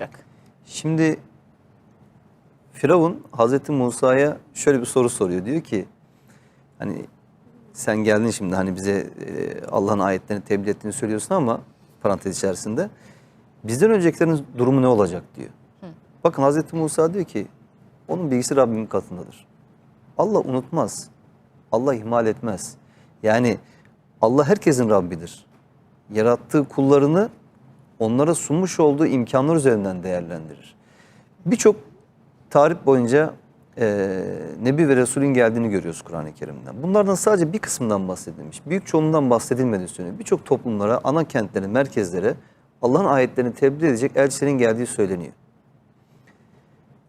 yapacak? Şimdi Firavun Hazreti Musa'ya şöyle bir soru soruyor. Diyor ki hani sen geldin şimdi hani bize e, Allah'ın ayetlerini tebliğ ettiğini söylüyorsun ama parantez içerisinde bizden öncekilerin durumu ne olacak diyor. Bakın Hazreti Musa diyor ki onun bilgisi Rabbimin katındadır. Allah unutmaz. Allah ihmal etmez. Yani Allah herkesin Rabbidir. Yarattığı kullarını onlara sunmuş olduğu imkanlar üzerinden değerlendirir. Birçok tarih boyunca eee, Nebi ve Resulün geldiğini görüyoruz Kur'an-ı Kerim'den. Bunlardan sadece bir kısmından bahsedilmiş. Büyük çoğundan bahsedilmediği söyleniyor. Birçok toplumlara, ana kentlere, merkezlere Allah'ın ayetlerini tebliğ edecek elçilerin geldiği söyleniyor.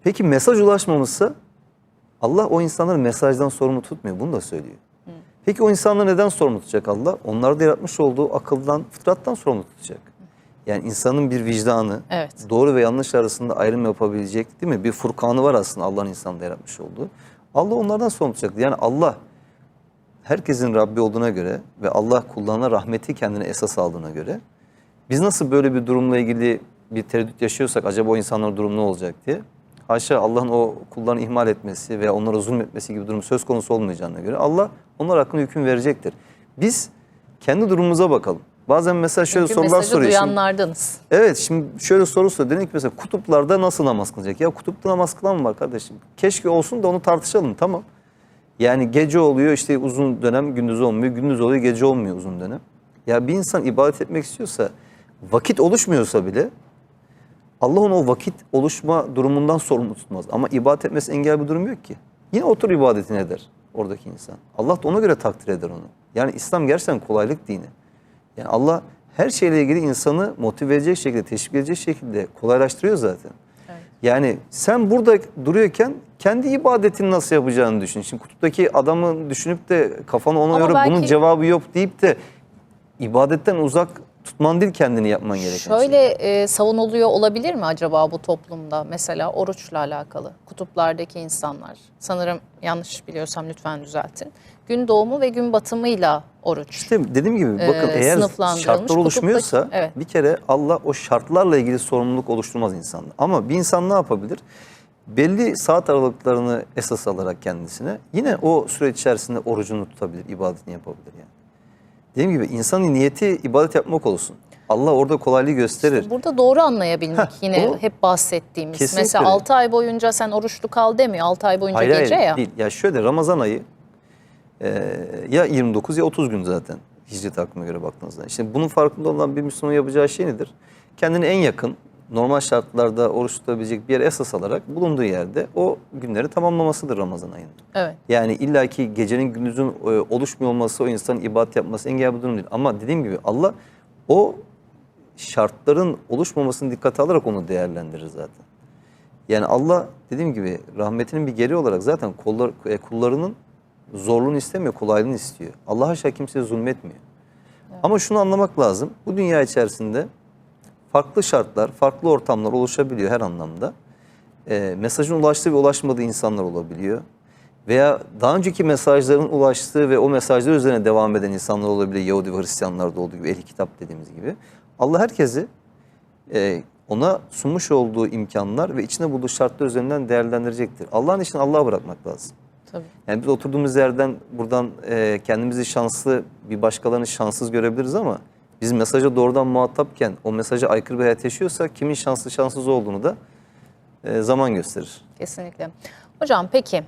Peki mesaj ulaşmamışsa Allah o insanları mesajdan sorumlu tutmuyor. Bunu da söylüyor. Peki o insanları neden sorumlu tutacak Allah? Onları da yaratmış olduğu akıldan, fıtrattan sorumlu tutacak. Yani insanın bir vicdanı, Evet. doğru ve yanlış arasında ayrım yapabilecek değil mi? Bir furkanı var aslında Allah'ın insanda yaratmış olduğu. Allah onlardan sorumlu tutacak. Yani Allah herkesin Rabbi olduğuna göre ve Allah kullarına rahmeti kendine esas aldığına göre biz nasıl böyle bir durumla ilgili bir tereddüt yaşıyorsak acaba o insanların durumu ne olacak diye. Haşa Allah'ın o kullarını ihmal etmesi veya onlara zulmetmesi gibi durum söz konusu olmayacağına göre Allah onlar hakkında hüküm verecektir. Biz kendi durumumuza bakalım. Bazen mesela şöyle Çünkü sorular soruyor. Şimdi- duyanlardınız. Evet şimdi şöyle soru soruyor. Dedik mesela kutuplarda nasıl namaz kılacak? Ya kutupta namaz kılan mı var kardeşim? Keşke olsun da onu tartışalım tamam. Yani gece oluyor işte uzun dönem gündüz olmuyor. Gündüz oluyor gece olmuyor uzun dönem. Ya bir insan ibadet etmek istiyorsa vakit oluşmuyorsa bile Allah onu o vakit oluşma durumundan sorumlu tutmaz. Ama ibadet etmesi engel bir durum yok ki. Yine otur ibadetini eder oradaki insan. Allah da ona göre takdir eder onu. Yani İslam gerçekten kolaylık dini. Yani Allah her şeyle ilgili insanı motive edecek şekilde, teşvik edecek şekilde kolaylaştırıyor zaten. Yani sen burada duruyorken kendi ibadetini nasıl yapacağını düşün. Şimdi kutuptaki adamı düşünüp de kafanı ona Ama yorup bunun belki- cevabı yok deyip de ibadetten uzak tutman değil kendini yapman gereken şey. Şöyle e, savunuluyor olabilir mi acaba bu toplumda? Mesela oruçla alakalı kutuplardaki insanlar. Sanırım yanlış biliyorsam lütfen düzeltin. Gün doğumu ve gün batımıyla oruç. İşte dediğim gibi bakın Ee, eğer şartlar oluşmuyorsa evet. bir kere Allah o şartlarla ilgili sorumluluk oluşturmaz insanda. Ama bir insan ne yapabilir? Belli saat aralıklarını esas alarak kendisine yine o süreç içerisinde orucunu tutabilir, ibadetini yapabilir yani. Dediğim gibi insanın niyeti ibadet yapmak olsun. Allah orada kolaylığı gösterir. Burada doğru anlayabilmek Heh, yine o- hep bahsettiğimiz. Kesinlikle Mesela öyle. 6 ay boyunca sen oruçlu kal demiyor. 6 ay boyunca Hayır gece hayır ya. değil. Ya şöyle Ramazan ayı e, ya 29 ya 30 gün zaten hicri takvime göre baktığınızda. İşte bunun farkında olan bir Müslüman yapacağı şey nedir? Kendini en yakın normal şartlarda oruç tutabilecek bir yer esas alarak bulunduğu yerde o günleri tamamlamasıdır Ramazan ayında. Evet. Yani illaki gecenin gündüzün e, oluşmuyor olması o insanın ibadet yapması engel bir durum değil. Ama dediğim gibi Allah o şartların oluşmamasını dikkate alarak onu değerlendirir zaten. Yani Allah dediğim gibi rahmetinin bir geri olarak zaten kollar, e, kullarının zorluğunu istemiyor, kolaylığını istiyor. Allah haşa kimseye zulmetmiyor. Ama şunu anlamak lazım. Bu dünya içerisinde farklı şartlar, farklı ortamlar oluşabiliyor her anlamda. E, mesajın ulaştığı ve ulaşmadığı insanlar olabiliyor. Veya daha önceki mesajların ulaştığı ve o mesajlar üzerine devam eden insanlar olabiliyor. Yahudi ve Hristiyanlarda olduğu gibi, ehli kitap dediğimiz gibi. Allah herkesi e, ona sunmuş olduğu imkanlar ve içine bulduğu şartlar üzerinden değerlendirecektir. Allah'ın işini Allah'a bırakmak lazım. Tabii. Yani biz oturduğumuz yerden buradan e, kendimizi şanslı bir başkalarını şanssız görebiliriz ama biz mesaja doğrudan muhatapken o mesaja aykırı bir hayat yaşıyorsak kimin şanslı şanssız olduğunu da e, zaman gösterir. Kesinlikle. Hocam peki